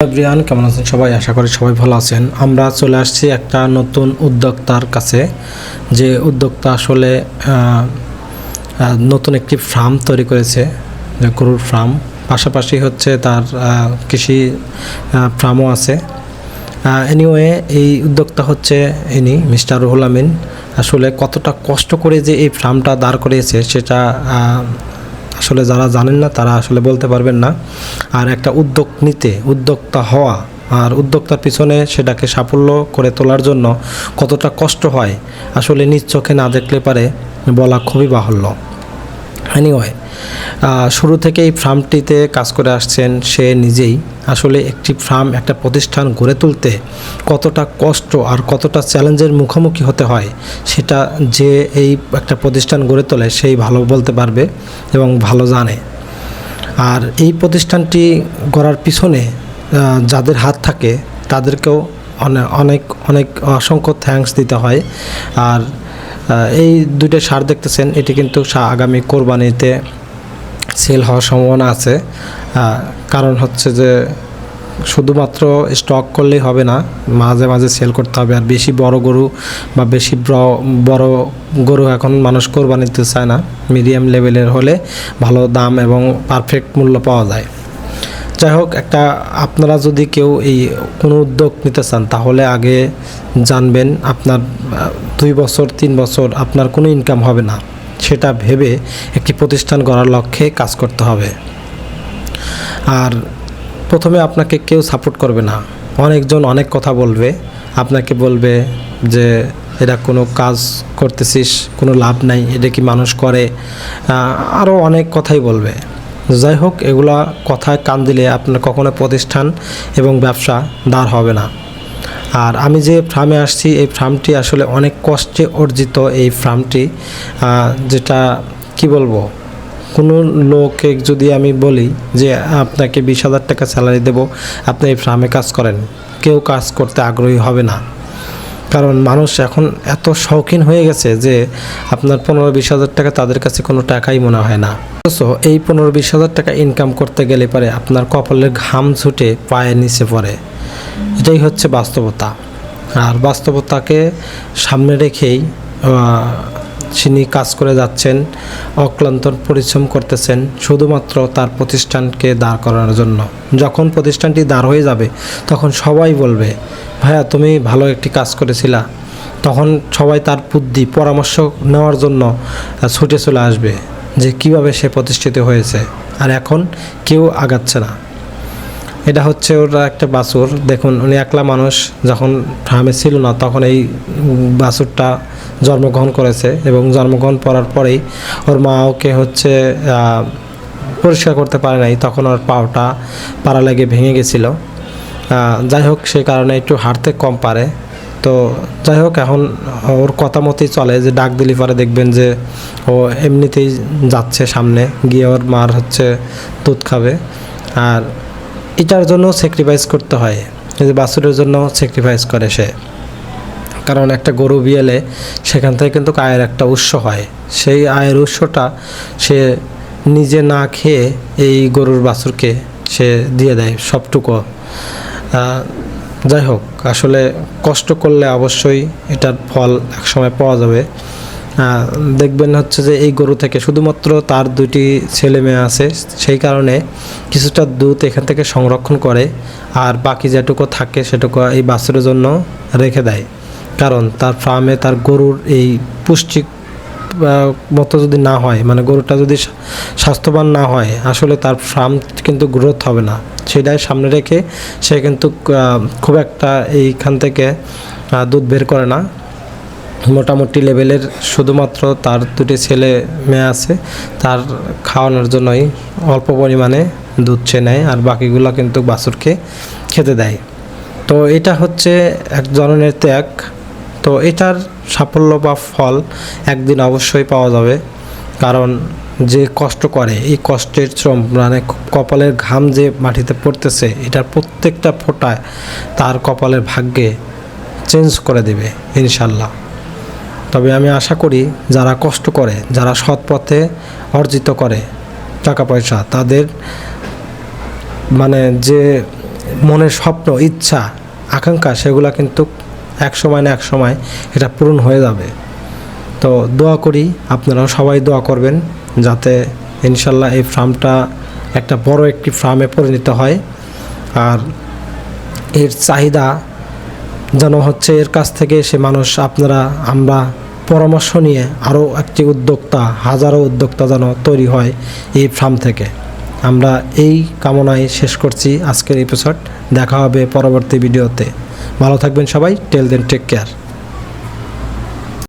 Brian, কেমন আছেন সবাই? আশা করি সবাই ভালো আছেন। আমরা চলে আসছি একটা নতুন উদ্যোক্তার কাছে। যে উদ্যোক্তা আসলে নতুন একটি ফার্ম তৈরি করেছে, যে গরুর ফার্ম। পাশাপাশি হচ্ছে তার কৃষি ফার্মও আছে। এনিওয়ে এই উদ্যোক্তা হচ্ছে ইনি, মিস্টার রুহুল আমিন। আসলে কতটা কষ্ট করে যে এই ফার্মটা দাঁড় করিয়েছে, সেটা আসলে যারা জানেন না, তারা আসলে বলতে পারবেন না। আর একটা উদ্যোগ নিতে, উদ্যোক্তা হওয়া আর উদ্যোক্তার পিছনে সেটাকে সাফল্য করে তোলার জন্য কতটা কষ্ট হয়, আসলে নিজ চোখে না দেখলে পারে বলা খুবই বাহুল্য। এনিওয়ে শুরু থেকে এই ফার্মটিতে কাজ করে আসছেন সে নিজেই। আসলে একটি ফার্ম, একটা প্রতিষ্ঠান গড়ে তুলতে কতটা কষ্ট আর কতটা চ্যালেঞ্জের মুখোমুখি হতে হয়, সেটা যে এই একটা প্রতিষ্ঠান গড়ে তোলে সেই ভালো বলতে পারবে এবং ভালো জানে। আর এই প্রতিষ্ঠানটি গড়ার পিছনে যাদের হাত থাকে, তাদেরকেও অনেক অনেক অসংখ্য থ্যাঙ্কস দিতে হয়। আর এই দুইটা সার দেখতেছেন, এটি কিন্তু আগামী কোরবানিতে সেল হওয়ার সম্ভাবনা আছে। কারণ হচ্ছে যে শুধুমাত্র স্টক করলেই হবে না, মাঝে মাঝে সেল করতে হবে। আর বেশি বড় গরু বা বেশি বড় গরু এখন মানুষ কোরবানি কোরবানিতে চায় না। মিডিয়াম লেভেলের হলে ভালো দাম এবং পারফেক্ট মূল্য পাওয়া যায়। যাই হোক, একটা আপনারা যদি কেউ এই কোনো উদ্যোগ নিতে চান, তাহলে আগে জানবেন আপনার দুই বছর, তিন বছর আপনার কোনো ইনকাম হবে না। সেটা ভেবে একটি প্রতিষ্ঠান গড়ার লক্ষ্যে কাজ করতে হবে। আর প্রথমে আপনাকে কেউ সাপোর্ট করবে না। অনেকজন অনেক কথা বলবে। আপনাকে বলবে যে এটা কোনো কাজ করতেছিস, কোনো লাভ নাই, এটা কি মানুষ করে? আরও অনেক কথাই বলবে। যাই হোক, এগুলা কথায় কান দিলে আপনার কখনো প্রতিষ্ঠান এবং ব্যবসা দাঁড় হবে না। আর আমি যে ফার্মে আসছি, এই ফার্মটি আসলে অনেক কষ্টে অর্জিত এই ফার্মটি যেটা, কি বলব? কোনো লোকে যদি আমি বলি যে, আপনাকে বিশ হাজার টাকা স্যালারি দেবো, আপনি এই ফার্মে কাজ করেন। কেউ কাজ করতে আগ্রহী হবে না। কারণ মানুষ এখন এত শৌখিন হয়ে গেছে যে আপনার পনেরো বিশ হাজার টাকা তাদের কাছে কোনো টাকাই মনে হয় না। অথচ এই পনেরো বিশ হাজার টাকা ইনকাম করতে গেলে পারে আপনার কপালের ঘাম ছুটে পায়ের নিচে পড়ে। এটাই হচ্ছে বাস্তবতা। আর বাস্তবতাকে সামনে রেখেই তিনি কাজ করে যাচ্ছেন অক্লান্ত পরিশ্রম করতেছেন শুধুমাত্র তার প্রতিষ্ঠানকে দাঁড় করানোর জন্য। যখন প্রতিষ্ঠানটি দাঁড় হয়ে যাবে, তখন সবাই বলবে, ভাইয়া, তুমি ভালো একটি কাজ করেছিলা। তখন সবাই তার বুদ্ধি, পরামর্শ নেওয়ার জন্য ছুটে চলে আসবে যে কীভাবে সে প্রতিষ্ঠিত হয়েছে। আর এখন কেউ আগাচ্ছে না। এটা হচ্ছে ওর একটা বাছুর। দেখুন, উনি একলা মানুষ, যখন ফার্মে ছিল না, তখন এই বাছুরটা জন্মগ্রহণ করেছে এবং জন্মগ্রহণ করার পরেই ওর মা ওকে হচ্ছে পরিষ্কার করতে পারে নাই। তখন ওর পাওটা পাড়া লেগে ভেঙে গেছিল। যাই হোক সেই কারণে একটু হাঁটতে কম পারে। তো যাই হোক, এখন ওর কথা মতোই চলে যে ডাক দিলি পরে দেখবেন যে ও এমনিতেই যাচ্ছে সামনে। গিয়ে ওর মার হচ্ছে দুধ খাবে। আর এটার জন্য স্যাক্রিফাইস করতে হয়। যে বাছুরের জন্য স্যাক্রিফাইস করে সে। কারণ একটা গরু বিয়েলে সেখান থেকে কিন্তু আয়ের একটা উৎস হয়। সেই আয়ের উৎসটা সে নিজে না খেয়ে এই গরুর বাছুরকে সে দিয়ে দেয় সবটুকু। যাই হোক, আসলে কষ্ট করলে অবশ্যই এটার ফল একসময় পাওয়া যাবে। দেখবেন হচ্ছে যে এই গরু থেকে শুধুমাত্র তার দুটি ছেলে মেয়ে আছে, সেই কারণে কিছুটা দুধ এখান থেকে সংরক্ষণ করে আর বাকি যেটুকু থাকে সেটুকু এই বাছুরের জন্য রেখে দেয়। কারণ তার ফার্মে তার গরুর এই পুষ্টি মতো যদি না হয় মানে গরুটা যদি স্বাস্থ্যবান না হয়, আসলে তার ফার্ম কিন্তু গ্রোথ হবে না। সেটাই সামনে রেখে সে কিন্তু খুব একটা এইখান থেকে দুধ বের করে না। মোটামুটি লেভেলের শুধুমাত্র তার দুটি ছেলে মেয়ে আছে, তার খাওয়ানোর জন্যই অল্প পরিমাণে দুধ ছে নেয় আর বাকিগুলো কিন্তু বাছুরকে খেতে দেয়। তো এটা হচ্ছে এক ধরনের ত্যাগ। তো এটার সাফল্য বা ফল একদিন অবশ্যই পাওয়া যাবে। কারণ যে কষ্ট করে, এই কষ্টের শ্রম মানে কপালের ঘাম যে মাটিতে পড়তেছে, এটার প্রত্যেকটা ফোঁটায় তার কপালের ভাগ্যে চেঞ্জ করে দেবে ইনশাল্লাহ তবে আমি আশা করি যারা কষ্ট করে, যারা সৎ পথে অর্জিত করে টাকা পয়সা, তাদের মানে যে মনের স্বপ্ন, ইচ্ছা, আকাঙ্ক্ষা, সেগুলো কিন্তু এক সময় না এক সময় এটা পূরণ হয়ে যাবে। তো দোয়া করি আপনারাও সবাই দোয়া করবেন যাতে ইনশাল্লাহ এই ফার্মটা একটা বড় একটি ফার্মে পরিণত হয়। আর এর চাহিদা যেন হচ্ছে এর কাছ থেকে সে মানুষ আপনারা, আমরা পরামর্শ নিয়ে আরও একটি উদ্যোক্তা, হাজারো উদ্যোক্তা যেন তৈরি হয় এই ফার্ম থেকে। আমরা এই কামনায় শেষ করছি আজকের এপিসোড। দেখা হবে পরবর্তী ভিডিওতে। ভালো থাকবেন সবাই টেল দেন টেক কেয়ার